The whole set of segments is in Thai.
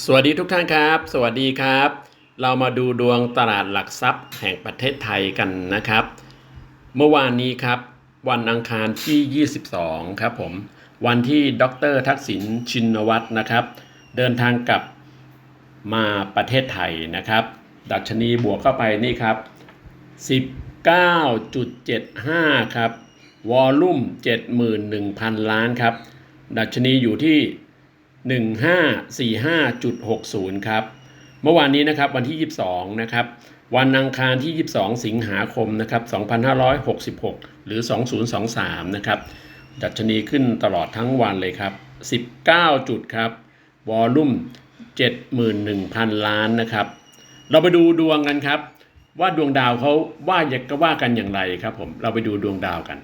สวัสดีทุกท่านครับ สวัสดีครับ เรามาดูดวงตลาดหลักทรัพย์แห่งประเทศไทยกันนะครับ เมื่อวานนี้ครับ วันอังคารที่ 22 ครับผม วันที่ดรทักษิณชินวัตรนะครับ เดินทางกลับมาประเทศไทยนะครับ ดัชนีบวกเข้าไปนี่ครับ 19.75 ครับ วอลลุ่ม 71,000 ล้านครับ ดัชนีอยู่ที่ 1545.60 ครับ เมื่อวานนี้นะครับวันที่ 22 นะครับ วันอังคารที่ 22 สิงหาคมนะครับ 2566 หรือ 2023 นะครับ ดัชนีขึ้นตลอดทั้งวันเลยครับ 19 จุดครับ วอลลุ่ม 71,000 ล้านนะครับ เราไปดูดวงกันครับ ว่าดวงดาวเขาว่าอยากว่ากันอย่างไรครับผม เราไปดูดวงดาวกัน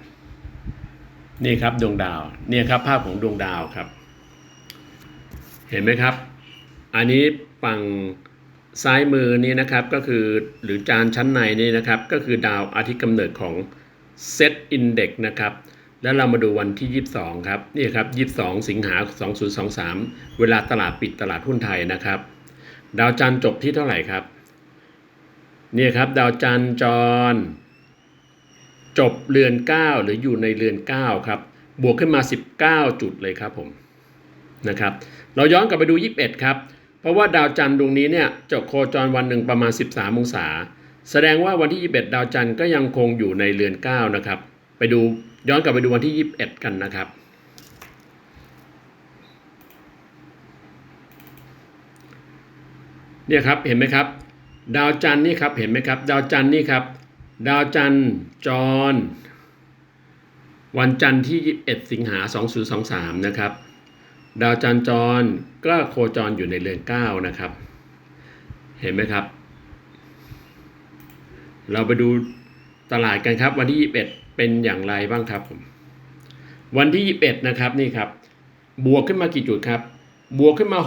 นี่ครับดวงดาว เนี่ยครับภาพของดวงดาวครับ เห็นไหมครับ อันนี้ฝั่งซ้ายมือนี่นะครับก็คือหรือจานชั้นในนี่นะครับ ก็คือดาวอาทิตย์กำเนิดของ Set Index นะครับ แล้วเรามาดูวันที่ 22 ครับนี่ครับ 22 สิงหา 2023 เวลาตลาดปิดตลาดหุ้นไทยนะครับ ดาวจันทร์จบที่เท่าไหร่ครับนี่ครับดาวจันทร์จร จบเรือน 9 หรืออยู่ในเรือน 9 ครับ บวกขึ้นมา 19 จุดเลยครับผม นะครับ เราย้อนกลับไปดู 21 ครับ เพราะว่าดาวจันทร์ดวงนี้เนี่ยจะโคจรวันหนึ่งประมาณ 13 องศา แสดงว่าวันที่ 21 ดาวจันทร์ก็ยังคงอยู่ในเรือน 9 นะครับ ไปดูย้อนกลับไปดูวันที่ 21 กันนะครับเนี่ยครับเห็นไหมครับ ดาวจันทร์นี่ครับเห็นไหมครับ ดาวจันทร์นี่ครับ ดาวจันทร์จร วันจันทร์ที่ 21 สิงหา 2023 นะครับ ดาวจันทร์จรก็โคจรอยู่ในเรือนเก้านะครับ เห็นไหมครับ เราไปดูตลาดกันครับ วันที่ 21 เป็นอย่างไรบ้างครับผมวันที่ 21 นะครับนี่ครับ บวกขึ้นมากี่จุดครับ บวกขึ้นมา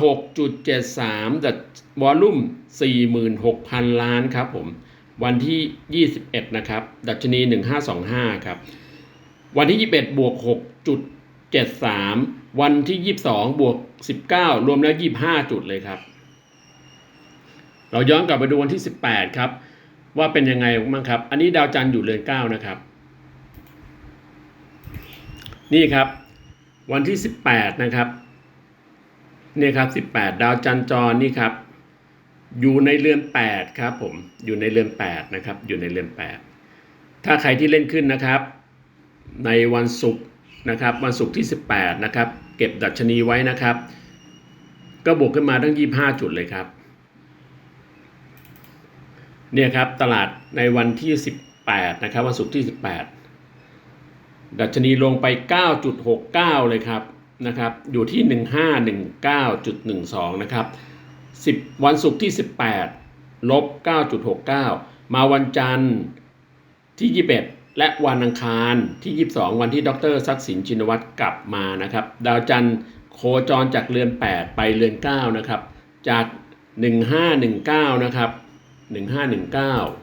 6.73ดัชวอลลุ่ม 46,000 ล้านครับผมวันที่ 21 นะครับ ดัชนี 1525 ครับ วันที่ 21 บวก 6.73 วันที่ 22 บวก 19 รวมแล้ว 25 จุดเลยครับ เราย้อนกลับไปดูวันที่ 18 ครับ ว่าเป็นยังไงบ้างครับ อันนี้ดาวจันทร์อยู่เรือน 9 นะครับ นี่ครับ วันที่ 18 นะครับนี่ครับ 18 ดาวจันทร์จรนี่ครับ อยู่ในเรือน 8 ครับผม อยู่ในเรือน 8 นะครับ อยู่ในเรือน 8 ถ้าใครที่เล่นขึ้นนะครับ ในวันศุกร์ นะครับวันศุกร์ที่ 18นะครับเก็บดัชนีไว้นะครับ ก็บวกขึ้นมาตั้ง 25 จุดเลยครับเนี่ยครับตลาดในวันที่ 18นะครับวันศุกร์ที่ 18 ดัชนีลงไป 9.69 เลยครับนะครับอยู่ที่ 1519.12 นะครับ 10 วันศุกร์ที่ 18ลบ 9.69 มาวันจันทร์ที่ 21 และวันอังคารที่ 22 วันที่ดรซักษิณชินวัตรกลับมานะครับ ดาวจันทร์โคจรจากเรือน 8 ไปเรือน 9 นะครับ จาก 1519 นะครับ 1519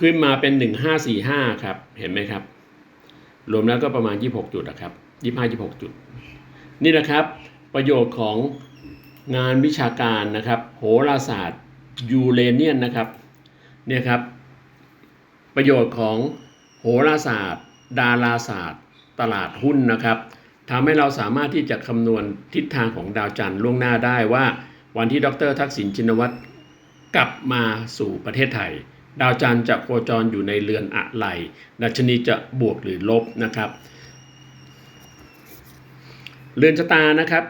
ขึ้นมาเป็น 1545 ครับ เห็นไหมครับ รวมแล้วก็ประมาณ 26 จุดนะครับ 25 26 จุด นี่นะครับ ประโยชน์ของ งานวิชาการนะครับโหราศาสตร์ยูเรเนียนนะครับเนี่ยครับ ประโยชน์ของโหราศาสตร์ ดาราศาสตร์ ตลาดหุ้นนะครับทำให้เราสามารถที่จะคำนวณทิศทางของดาวจันทร์ล่วงหน้าได้ว่า วันที่ดรทักษิณชินวัตรกลับมาสู่ประเทศไทย ดาวจันทร์จะโคจรอยู่ในเรือนอะไรดัชนีจะบวกหรือลบนะครับ เรือนชะตานะครับ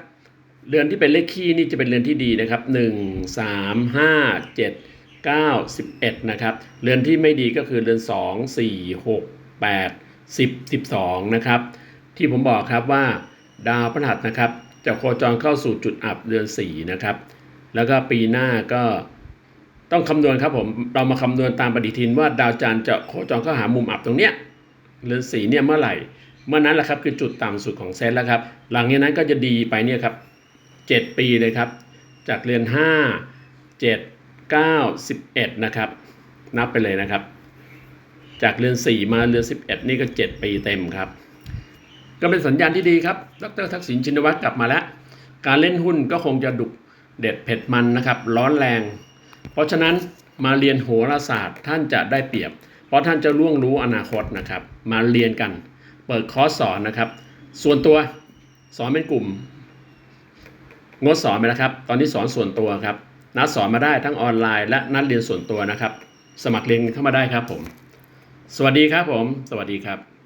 เรือนที่เป็นเลขคี่นี่จะเป็นเรือนที่ดีนะครับ 1 3 5 7 9 11 นะครับ เรือนที่ไม่ดีก็คือเรือน 2 4 6 8 10 12 นะครับ ที่ผมบอกครับว่าดาวพฤหัสนะครับ จะโคจรเข้าสู่จุดอับเรือน 4 นะครับ แล้วก็ปีหน้าก็ต้องคำนวณครับผม เรามาคำนวณตามปฏิทินว่าดาวจันทร์จะโคจรเข้าหามุมอับตรงเนี้ยเรือนสีเนี่ยเมื่อไหร่ เมื่อนั้นแหละครับคือจุดต่ำสุดของเซตแล้วครับ หลังจากนั้นก็จะดีไปเนี่ยครับ 7 ปีเลยครับ จากเรือน5 7 9 11 นะครับ นับไปเลยนะครับ จากเรือน4 มาเรือน11 นี่ก็ 7 ปีเต็มครับ ก็เป็นสัญญาณที่ดีครับ ดรทักษิณชินวัตรกลับมาแล้ว การเล่นหุ้นก็คงจะดุเด็ดเผ็ดมันนะครับ ร้อนแรง เพราะฉะนั้นมาเรียนโหราศาสตร์ท่านจะได้เปรียบ เพราะท่านจะล่วงรู้อนาคตนะครับ มาเรียนกัน เปิดคอร์สสอนนะครับ ส่วนตัวสอนเป็นกลุ่ม งดสอนไปแล้วครับ ตอนนี้สอนส่วนตัวครับ นัดสอนมาได้ทั้งออนไลน์และนัดเรียนส่วนตัวนะครับ สมัครเรียนเข้ามาได้ครับผม สวัสดีครับผม สวัสดีครับ